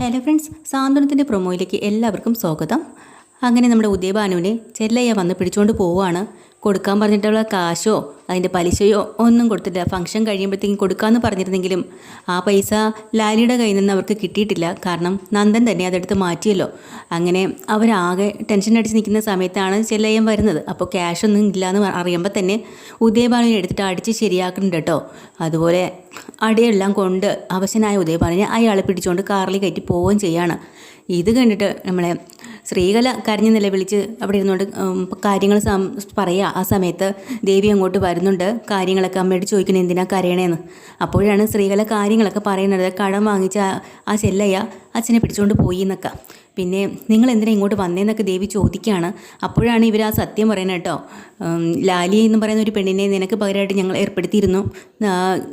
Hello friends സാന്ത്വനത്തിന്റെ പ്രൊമോയിലേക്ക് എല്ലാവർക്കും സ്വാഗതം. അങ്ങനെ നമ്മുടെ ഉദയഭാനുവിനെ ചെല്ലയ്യ വന്ന് പിടിച്ചുകൊണ്ട് പോവുകയാണ്. കൊടുക്കാൻ പറഞ്ഞിട്ടുള്ള കാശോ അതിന്റെ പലിശയോ ഒന്നും കൊടുത്തില്ല. ഫംഗ്ഷൻ കഴിയുമ്പോഴത്തേക്കും കൊടുക്കാമെന്ന് പറഞ്ഞിരുന്നെങ്കിലും ആ പൈസ ലാലിയുടെ കയ്യിൽ നിന്ന് അവർക്ക് കിട്ടിയിട്ടില്ല. കാരണം നന്ദൻ തന്നെ അതെടുത്ത് മാറ്റിയല്ലോ. അങ്ങനെ അവരാകെ ടെൻഷൻ അടിച്ച് നിൽക്കുന്ന സമയത്താണ് ചെല്ലയ്യം വരുന്നത്. അപ്പോൾ ക്യാഷ് ഒന്നും ഇല്ലയെന്ന് അറിയുമ്പോൾ തന്നെ ഉദയഭാനുവിനെ എടുത്തിട്ട് അടിച്ച് ശരിയാക്കുന്നുണ്ട് കേട്ടോ. അതുപോലെ അടിയെല്ലാം കൊണ്ട് അവശനായ ഉദയഭാനുവിനെ അയാളെ പിടിച്ചുകൊണ്ട് കാറിൽ കയറ്റി പോവുകയും ചെയ്യാണ്. ഇത് കണ്ടിട്ട് നമ്മളെ ശ്രീകല കരഞ്ഞു നിലവിളിച്ച് അവിടെ ഇരുന്നുകൊണ്ട് കാര്യങ്ങൾ പറയുക ആ സമയത്ത് ദേവി അങ്ങോട്ട് വരുന്നുണ്ട്. കാര്യങ്ങളൊക്കെ അമ്മയോട് ചോദിക്കുന്നത് എന്തിനാ കരയണേന്ന്? അപ്പോഴാണ് ശ്രീകല കാര്യങ്ങളൊക്കെ പറയുന്നത്. കടം വാങ്ങിച്ച ആ ചെല്ലയ്യ അച്ഛനെ പിടിച്ചുകൊണ്ട് പോയി എന്നൊക്കെ. പിന്നെ നിങ്ങൾ എന്തിനാ ഇങ്ങോട്ട് വന്നേന്നൊക്കെ ദേവി ചോദിക്കുകയാണ് അപ്പോഴാണ് ഇവർ ആ സത്യം പറയുന്നത് കേട്ടോ. ലാലി എന്ന് പറയുന്ന ഒരു പെണ്ണിനെ നിനക്ക് പകരമായിട്ട് ഞങ്ങൾ ഏർപ്പെടുത്തിയിരുന്നു.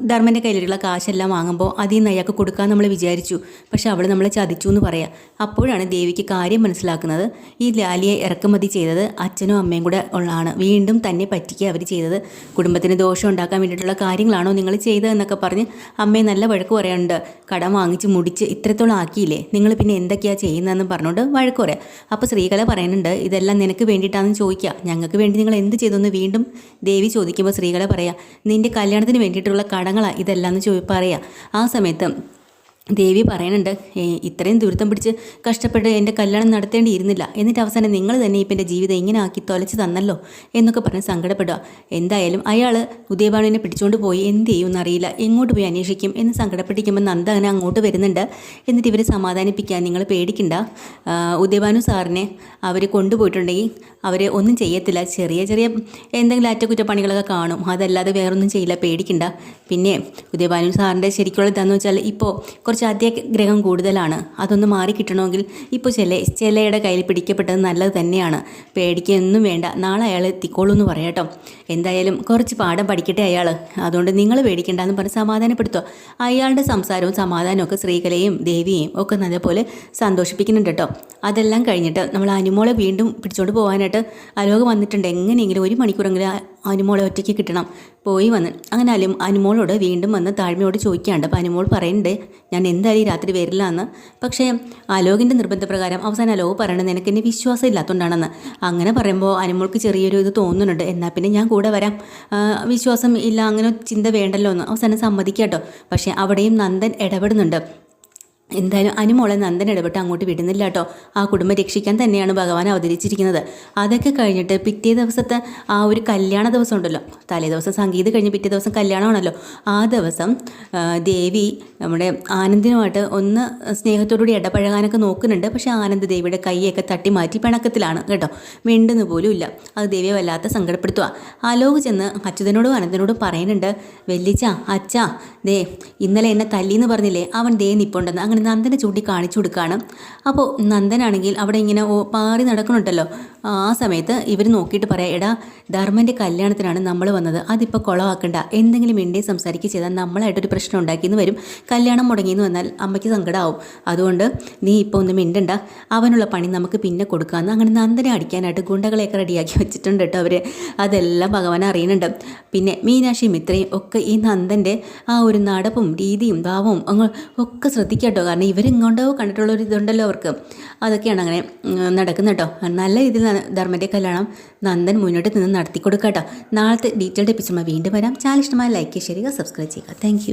ധർമ്മന്റെ കയ്യിലുള്ള കാശെല്ലാം വാങ്ങുമ്പോൾ അതിൽ നിന്ന് അയാൾക്ക് കൊടുക്കാൻ നമ്മൾ വിചാരിച്ചു. പക്ഷെ അവൾ നമ്മളെ ചതിച്ചു എന്ന് പറയാം. അപ്പോഴാണ് ദേവിക്ക് കാര്യം മനസ്സിലാക്കുന്നത്. ഈ ലാലിയെ ഇറക്കുമതി ചെയ്തത് അച്ഛനും അമ്മയും കൂടെ ഉള്ളതാണ് വീണ്ടും തന്നെ പറ്റിക്കുക അവർ ചെയ്തത്. കുടുംബത്തിന് ദോഷം ഉണ്ടാക്കാൻ വേണ്ടിയിട്ടുള്ള കാര്യങ്ങളാണോ നിങ്ങൾ ചെയ്തതെന്നൊക്കെ പറഞ്ഞ് അമ്മയെ നല്ല വഴക്ക് പറയാനുണ്ട്. കടം വാങ്ങിച്ച് മുടിച്ച് ഇത്രത്തോളം ആക്കിയില്ലേ? നിങ്ങൾ പിന്നെ എന്തൊക്കെയാണ് ചെയ്യുന്നതെന്ന് പറഞ്ഞുകൊണ്ട് വഴക്ക് പറയാം. അപ്പോൾ ശ്രീകല പറയുന്നുണ്ട് ഇതെല്ലാം നിനക്ക് വേണ്ടിയിട്ടാണെന്ന് ചോദിക്കുക ഞങ്ങൾക്ക് വേണ്ടി നിങ്ങൾ എന്ത് ചെയ്തെന്ന് വീണ്ടും ദേവി ചോദിക്കുമ്പോൾ ശ്രീകല പറയാം നിന്റെ കല്യാണത്തിന് വേണ്ടിയിട്ടുള്ള കടങ്ങളാണ് ഇതെല്ലാം എന്ന് ചോ പറയാം. ആ സമയത്ത് ദേവി പറയുന്നുണ്ട് ഇത്രയും ദുരിതം പിടിച്ച് കഷ്ടപ്പെട്ട് എന്റെ കല്യാണം നടത്തേണ്ടിയിരുന്നില്ല. എന്നിട്ട് അവസാനം നിങ്ങൾ തന്നെ ഇപ്പം എന്റെ ജീവിതം ഇങ്ങനെ ആക്കി തൊലച്ച് തന്നല്ലോ? എന്നൊക്കെ പറഞ്ഞ് സങ്കടപ്പെടുക. എന്തായാലും അയാൾ ഉദയഭാനുവിനെ പിടിച്ചുകൊണ്ട് പോയി എന്ത് ചെയ്യുമെന്ന് അറിയില്ല. എങ്ങോട്ട് പോയി അന്വേഷിക്കും? എന്ന് സങ്കടപ്പെട്ടിരിക്കുമ്പോൾ നന്ദ അങ്ങനെ അങ്ങോട്ട് വരുന്നുണ്ട്. എന്നിട്ട് ഇവരെ സമാധാനിപ്പിക്കാൻ നിങ്ങൾ പേടിക്കണ്ട. ഉദയഭാനു സാറിനെ അവർ കൊണ്ടുപോയിട്ടുണ്ടെങ്കിൽ അവരെ ഒന്നും ചെയ്യത്തില്ല. ചെറിയ ചെറിയ എന്തെങ്കിലും അറ്റകുറ്റപ്പണികളൊക്കെ കാണും. അതല്ലാതെ വേറൊന്നും ചെയ്യില്ല. പേടിക്കണ്ട. പിന്നെ ഉദയഭാനു സാറിന്റെ ശരിക്കുള്ള ഇതാണെന്ന് വെച്ചാൽ ഇപ്പോൾ കുറച്ച് അത്യാഗ്രഹം കൂടുതലാണ്. അതൊന്ന് മാറി കിട്ടണമെങ്കിൽ ഇപ്പോൾ ചെല ചെലയുടെ കയ്യിൽ പിടിക്കപ്പെട്ടത് നല്ലത് തന്നെയാണ്. പേടിക്കൊന്നും വേണ്ട. നാളെ അയാൾ എത്തിക്കോളൂ എന്ന് പറയട്ടോ എന്തായാലും കുറച്ച് പാഠം പഠിക്കട്ടെ അയാൾ. അതുകൊണ്ട് നിങ്ങൾ പേടിക്കേണ്ടെന്ന് പറഞ്ഞ് സമാധാനപ്പെടുത്തുക. അയാളുടെ സംസാരവും സമാധാനവും ഒക്കെ ശ്രീകലയും ദേവിയെയും ഒക്കെ നല്ലപോലെ സന്തോഷിപ്പിക്കുന്നുണ്ട് കേട്ടോ. അതെല്ലാം കഴിഞ്ഞിട്ട് നമ്മൾ അനുമോളെ വീണ്ടും പിടിച്ചോണ്ട് പോകാനായിട്ട് അലോക വന്നിട്ടുണ്ട്. എങ്ങനെയെങ്കിലും ഒരു മണിക്കൂറെങ്കിലും അനുമോളെ ഒറ്റയ്ക്ക് കിട്ടണം. പോയി വന്ന്. അങ്ങനെ അലും അനുമോളോട് വീണ്ടും വന്ന് താഴ്മയോട് ചോദിക്കാണ്ട് അപ്പോൾ അനുമോൾ പറയുന്നുണ്ട് ഞാൻ എന്തായാലും രാത്രി വരില്ല എന്ന് പക്ഷേ അലോകിന്റെ നിർബന്ധപ്രകാരം അവസാനം അലോ പറയണത് എനിക്ക് എന്നെ വിശ്വാസം ഇല്ലാത്തതുകൊണ്ടാണെന്ന് അങ്ങനെ പറയുമ്പോൾ അനുമോൾക്ക് ചെറിയൊരു ഇത് തോന്നുന്നുണ്ട്. എന്നാൽ പിന്നെ ഞാൻ കൂടെ വരാം. വിശ്വാസം ഇല്ല അങ്ങനെ ചിന്ത വേണ്ടല്ലോ എന്ന് അവസാനം സമ്മതിക്കാട്ടോ. പക്ഷേ അവിടെയും നന്ദൻ ഇടപെടുന്നുണ്ട്. എന്തായാലും അനുമോളെ നന്ദൻ ഇടപെട്ട് അങ്ങോട്ട് വിടുന്നില്ല കേട്ടോ ആ കുടുംബം രക്ഷിക്കാൻ തന്നെയാണ് ഭഗവാൻ അവതരിച്ചിരിക്കുന്നത്. അതൊക്കെ കഴിഞ്ഞിട്ട് പിറ്റേ ദിവസത്തെ ആ ഒരു കല്യാണ ദിവസം ഉണ്ടല്ലോ. തലേ ദിവസം സംഗീത് കഴിഞ്ഞ് പിറ്റേ ദിവസം കല്യാണമാണല്ലോ. ആ ദിവസം ദേവി നമ്മുടെ ആനന്ദിനുമായിട്ട് ഒന്ന് സ്നേഹത്തോടുകൂടി ഇടപഴകാനൊക്കെ നോക്കുന്നുണ്ട്. പക്ഷേ ആനന്ദ് ദേവിയുടെ കൈയൊക്കെ തട്ടി മാറ്റി പിണക്കത്തിലാണ് കേട്ടോ. മിണ്ടുന്നു പോലും ഇല്ല. അത് ദേവിയെ വല്ലാത്ത സങ്കടപ്പെടുത്തുക ആലോക് ചെന്ന് അച്യുതനോടും ആനന്ദനോടും പറയുന്നുണ്ട് വെല്ലിച്ച അച്ഛ ദേ ഇന്നലെ എന്നെ തല്ലിയെന്ന് പറഞ്ഞില്ലേ? അവൻ ദേ നിപ്പുണ്ടെന്ന്. അങ്ങനെ നന്ദനെ ചൂണ്ടി കാണിച്ചു കൊടുക്കുകയാണ് അപ്പോൾ നന്ദനാണെങ്കിൽ അവിടെ ഇങ്ങനെ പാറി നടക്കണുണ്ടല്ലോ. ആ സമയത്ത് ഇവർ നോക്കിയിട്ട് പറയാം എടാ ധർമ്മന്റെ കല്യാണത്തിനാണ് നമ്മൾ വന്നത്. അതിപ്പോൾ കുളമാക്കണ്ട എന്തെങ്കിലും ഇണ്ടേ സംസാരിക്കുക ചെയ്താൽ നമ്മളായിട്ടൊരു പ്രശ്നം ഉണ്ടാക്കിയെന്ന് വരും. കല്യാണം മുടങ്ങിയെന്ന് വന്നാൽ അമ്മയ്ക്ക് സങ്കടമാവും അതുകൊണ്ട് നീ ഇപ്പോൾ ഒന്ന് മിണ്ടണ്ട. അവനുള്ള പണി നമുക്ക് പിന്നെ കൊടുക്കാമെന്ന് അങ്ങനെ നന്ദനെ അടിക്കാനായിട്ട് ഗുണ്ടകളെയൊക്കെ റെഡിയാക്കി വെച്ചിട്ടുണ്ട് കേട്ടോ അവർ അതെല്ലാം ഭഗവാൻ അറിയുന്നുണ്ട്. പിന്നെ മീനാക്ഷി മിത്രയും ഒക്കെ ഈ നന്ദന്റെ ആ ഒരു നടപ്പും രീതിയും ഭാവവും അങ്ങ് ഒക്കെ ശ്രദ്ധിക്കട്ടോ. കാരണം ഇവരിങ്ങോട്ടോ കണ്ടിട്ടുള്ള ഒരു ഇതുണ്ടല്ലോ അവർക്ക്. അതൊക്കെയാണ് അങ്ങനെ നടക്കുന്നത് കേട്ടോ. നല്ല രീതിയിൽ ധർമ്മന്റെ കല്യാണം നന്ദൻ മുന്നോട്ട് നിന്ന് നടത്തി കൊടുക്കാം കേട്ടോ. നാളത്തെ ഡീറ്റെയിൽഡ് എപ്പിസോഡ് വീണ്ടും വരാം. ചാനൽ ഇഷ്ടമായ ലൈക്ക് ചെയ്യുക സബ്സ്ക്രൈബ് ചെയ്യുക താങ്ക്